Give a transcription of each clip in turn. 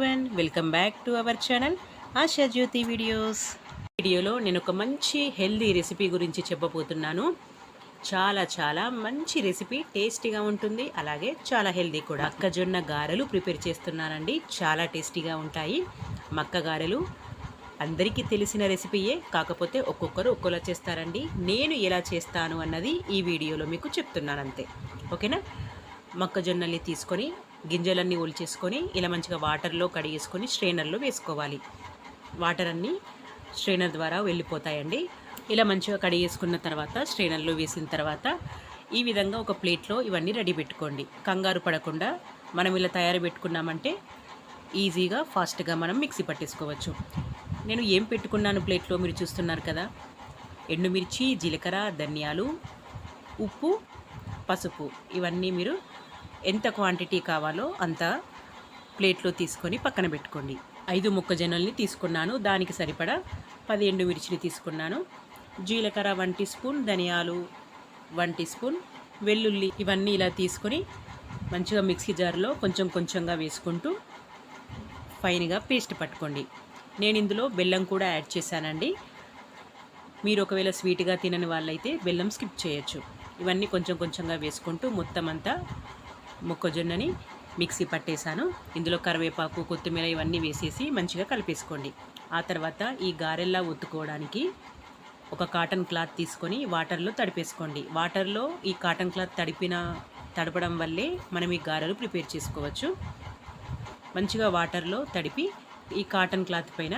One welcome back to our channel Asha Jyothi videos వీడియోలో నేను ఒక మంచి హెల్దీ రెసిపీ గురించి చెప్పబోతున్నాను. చాలా చాలా మంచి రెసిపీ టేస్టీగా ఉంటుంది. అలాగే చాలా హెల్దీ కూడా. మక్కజొన్న గారెలు ప్రిపేర్ చేస్తున్నానండి. చాలా టేస్టీగా ఉంటాయి. మక్క గారెలు అందరికీ తెలిసిన రెసిపీయే కాకపోతే ఒక్కొక్కరు ఒక్కోలా చేస్తారండి. నేను ఎలా చేస్తాను అన్నది ఈ వీడియోలో మీకు చెప్తున్నాను అంతే. ఓకేనా? మొక్కజొన్నల్ని తీసుకొని గింజలన్నీ ఒలిచేసుకొని ఇలా మంచిగా వాటర్లో కడిగేసుకొని స్ట్రెయినర్లో వేసుకోవాలి. వాటర్ అన్నీ స్ట్రెయినర్ ద్వారా వెళ్ళిపోతాయండి. ఇలా మంచిగా కడిగేసుకున్న తర్వాత స్ట్రెయినర్లో వేసిన తర్వాత ఈ విధంగా ఒక ప్లేట్లో ఇవన్నీ రెడీ పెట్టుకోండి. కంగారు పడకుండా మనం ఇలా తయారు పెట్టుకున్నామంటే ఈజీగా ఫాస్ట్గా మనం మిక్సీ పట్టేసుకోవచ్చు. నేను ఏం పెట్టుకున్నాను ప్లేట్లో మీరు చూస్తున్నారు కదా? ఎండుమిర్చి జీలకర్ర ధనియాలు ఉప్పు పసుపు. ఇవన్నీ మీరు ఎంత క్వాంటిటీ కావాలో అంత ప్లేట్లో తీసుకొని పక్కన పెట్టుకోండి. ఐదు మొక్కజొన్నల్ని తీసుకున్నాను దానికి సరిపడా పది ఎండుమిర్చిని తీసుకున్నాను. జీలకర్ర వన్ టీ స్పూన్ ధనియాలు వన్ టీ స్పూన్ వెల్లుల్లి ఇవన్నీ ఇలా తీసుకొని మంచిగా మిక్సీ జార్లో కొంచెం కొంచెంగా వేసుకుంటూ ఫైన్గా పేస్ట్ పట్టుకోండి. నేను ఇందులో బెల్లం కూడా యాడ్ చేశానండి. మీరు ఒకవేళ స్వీట్గా తినని వాళ్ళైతే బెల్లం స్కిప్ చేయొచ్చు. ఇవన్నీ కొంచెం కొంచెంగా వేసుకుంటూ మొత్తం అంతా మొక్కజొన్నని మిక్సీ పట్టేశాను. ఇందులో కరివేపాకు కొత్తిమీర ఇవన్నీ వేసేసి మంచిగా కలిపేసుకోండి. ఆ తర్వాత ఈ గారెల్లా ఒత్తుకోవడానికి ఒక కాటన్ క్లాత్ తీసుకొని వాటర్లో తడిపేసుకోండి. వాటర్లో ఈ కాటన్ క్లాత్ తడిపిన తడపడం వల్లే మనం ఈ గారెలు ప్రిపేర్ చేసుకోవచ్చు. మంచిగా వాటర్లో తడిపి ఈ కాటన్ క్లాత్ పైన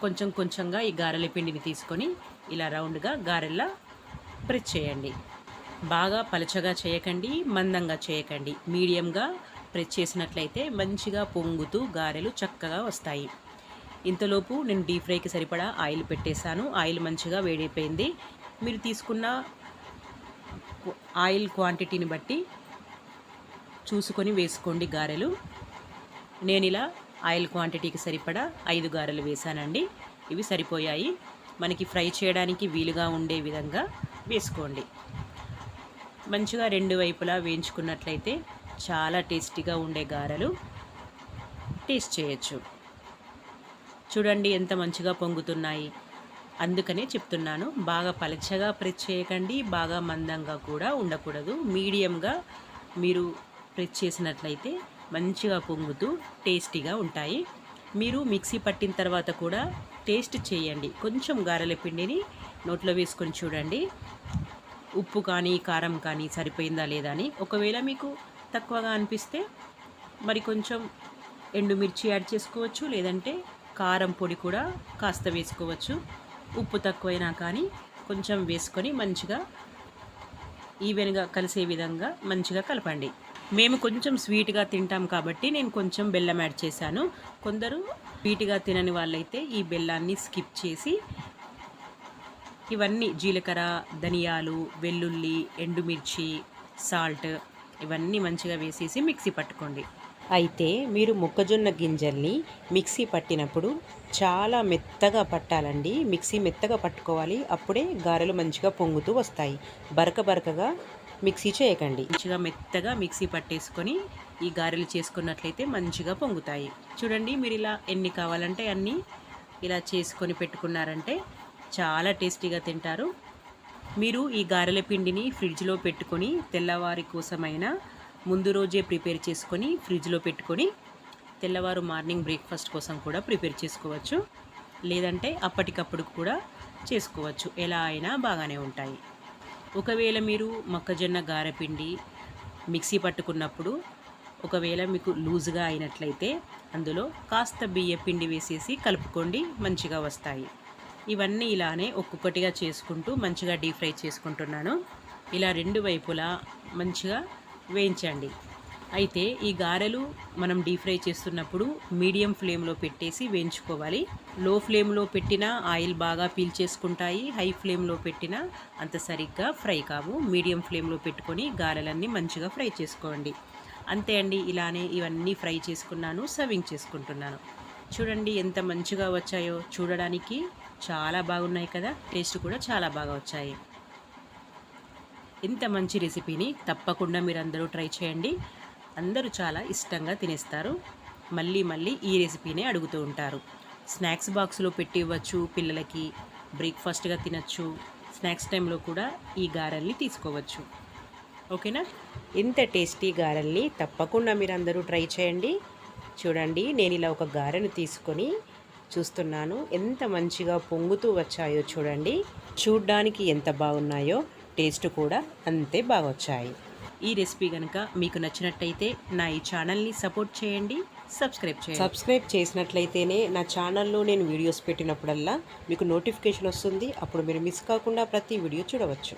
కొంచెం కొంచెంగా ఈ గారెల పిండిని తీసుకొని ఇలా రౌండ్గా గారెల్లా ప్రెస్ చేయండి. బాగా పలచగా చేయకండి మందంగా చేయకండి. మీడియంగా ప్రెస్ చేసినట్లయితే మంచిగా పొంగుతూ గారెలు చక్కగా వస్తాయి. ఇంతలోపు నేను డీప్ ఫ్రైకి సరిపడా ఆయిల్ పెట్టేశాను. ఆయిల్ మంచిగా వేడైపోయింది. మీరు తీసుకున్న ఆయిల్ క్వాంటిటీని బట్టి చూసుకొని వేసుకోండి గారెలు. నేను ఇలా ఆయిల్ క్వాంటిటీకి సరిపడా ఐదు గారెలు వేశానండి. ఇవి సరిపోయాయి. మనకి ఫ్రై చేయడానికి వీలుగా ఉండే విధంగా వేసుకోండి. మంచిగా రెండు వైపులా వేయించుకున్నట్లయితే చాలా టేస్టీగా ఉండే గారెలు టేస్ట్ చేయొచ్చు. చూడండి ఎంత మంచిగా పొంగుతున్నాయి. అందుకనే చెప్తున్నాను బాగా పలచగా ప్రెస్ చేయకండి బాగా మందంగా కూడా ఉండకూడదు. మీడియంగా మీరు ప్రెస్ చేసినట్లయితే మంచిగా పొంగుతూ టేస్టీగా ఉంటాయి. మీరు మిక్సీ పట్టిన తర్వాత కూడా టేస్ట్ చేయండి. కొంచెం గారెల పిండిని నోట్లో వేసుకొని చూడండి. ఉప్పు కానీ కారం కానీ సరిపోయిందా లేదా అని. ఒకవేళ మీకు తక్కువగా అనిపిస్తే మరి కొంచెం ఎండుమిర్చి యాడ్ చేసుకోవచ్చు లేదంటే కారం పొడి కూడా కాస్త వేసుకోవచ్చు. ఉప్పు తక్కువైనా కానీ కొంచెం వేసుకొని మంచిగా ఈవెన్గా కలిసే విధంగా మంచిగా కలపండి. మేము కొంచెం స్వీట్గా తింటాం కాబట్టి నేను కొంచెం బెల్లం యాడ్ చేశాను. కొందరు స్వీట్గా తినని వాళ్ళైతే ఈ బెల్లాన్ని స్కిప్ చేసి ఇవన్నీ జీలకర్ర ధనియాలు వెల్లుల్లి ఎండుమిర్చి సాల్ట్ ఇవన్నీ మంచిగా వేసేసి మిక్సీ పట్టుకోండి. అయితే మీరు మొక్కజొన్న గింజల్ని మిక్సీ పట్టినప్పుడు చాలా మెత్తగా పట్టాలండి. మిక్సీ మెత్తగా పట్టుకోవాలి. అప్పుడే గారెలు మంచిగా పొంగుతూ వస్తాయి. బరక బరకగా మిక్సీ చేయకండి. మంచిగా మెత్తగా మిక్సీ పట్టేసుకొని ఈ గారెలు చేసుకున్నట్లయితే మంచిగా పొంగుతాయి. చూడండి మీరు ఇలా ఎన్ని కావాలంటే అన్నీ ఇలా చేసుకొని పెట్టుకున్నారంటే చాలా టేస్టీగా తింటారు. మీరు ఈ గారెల పిండిని ఫ్రిడ్జ్లో పెట్టుకొని తెల్లవారి కోసమైనా ముందు రోజే ప్రిపేర్ చేసుకొని ఫ్రిడ్జ్లో పెట్టుకొని తెల్లవారు మార్నింగ్ బ్రేక్ఫాస్ట్ కోసం కూడా ప్రిపేర్ చేసుకోవచ్చు. లేదంటే అప్పటికప్పుడు కూడా చేసుకోవచ్చు. ఎలా అయినా బాగానే ఉంటాయి. ఒకవేళ మీరు మొక్కజొన్న గారెపిండి మిక్సీ పట్టుకున్నప్పుడు ఒకవేళ మీకు లూజ్గా అయినట్లయితే అందులో కాస్త బియ్య పిండి వేసేసి కలుపుకోండి మంచిగా వస్తాయి. ఇవన్నీ ఇలానే ఒక్కొక్కటిగా చేసుకుంటూ మంచిగా డీప్ ఫ్రై చేసుకుంటున్నాను. ఇలా రెండు వైపులా మంచిగా వేయించండి. అయితే ఈ గారెలు మనం డీప్ ఫ్రై చేస్తున్నప్పుడు మీడియం ఫ్లేమ్లో పెట్టేసి వేయించుకోవాలి. లో ఫ్లేమ్లో పెట్టిన ఆయిల్ బాగా పీల్చేసుకుంటాయి హై ఫ్లేమ్లో పెట్టిన అంత సరిగ్గా ఫ్రై కావు. మీడియం ఫ్లేమ్లో పెట్టుకొని గారెలన్నీ మంచిగా ఫ్రై చేసుకోండి. అంతే అండి ఇలానే ఇవన్నీ ఫ్రై చేసుకున్నాను సర్వింగ్ చేసుకుంటున్నాను. చూడండి ఎంత మంచిగా వచ్చాయో చూడడానికి. చాలా బాగున్నాయి కదా. టేస్ట్ కూడా చాలా బాగా వచ్చాయి. ఇంత మంచి రెసిపీని తప్పకుండా మీరు అందరూ ట్రై చేయండి. అందరూ చాలా ఇష్టంగా తినేస్తారు. మళ్ళీ మళ్ళీ ఈ రెసిపీనే అడుగుతూ ఉంటారు. స్నాక్స్ బాక్స్లో పెట్టి ఇవ్వచ్చు పిల్లలకి బ్రేక్ఫాస్ట్గా తినచ్చు. స్నాక్స్ టైంలో కూడా ఈ గారెల్ని తీసుకోవచ్చు. ఓకేనా? ఇంత టేస్టీ గారెల్ని తప్పకుండా మీరు అందరూ ట్రై చేయండి. చూడండి నేను ఇలా ఒక గారెను తీసుకొని చూస్తున్నాను. ఎంత మంచిగా పొంగుతూ వచ్చాయో చూడండి. చూడ్డానికి ఎంత బాగున్నాయో టేస్ట్ కూడా అంతే బాగా వచ్చాయి ఈ రెసిపీ కనుక మీకు నచ్చినట్టయితే నా ఈ ఛానల్ని సపోర్ట్ చేయండి సబ్స్క్రైబ్ చేయండి. సబ్స్క్రైబ్ చేసినట్లయితేనే నా ఛానల్లో నేను వీడియోస్ పెట్టినప్పుడల్లా మీకు నోటిఫికేషన్ వస్తుంది. అప్పుడు మీరు మిస్ కాకుండా ప్రతి వీడియో చూడవచ్చు.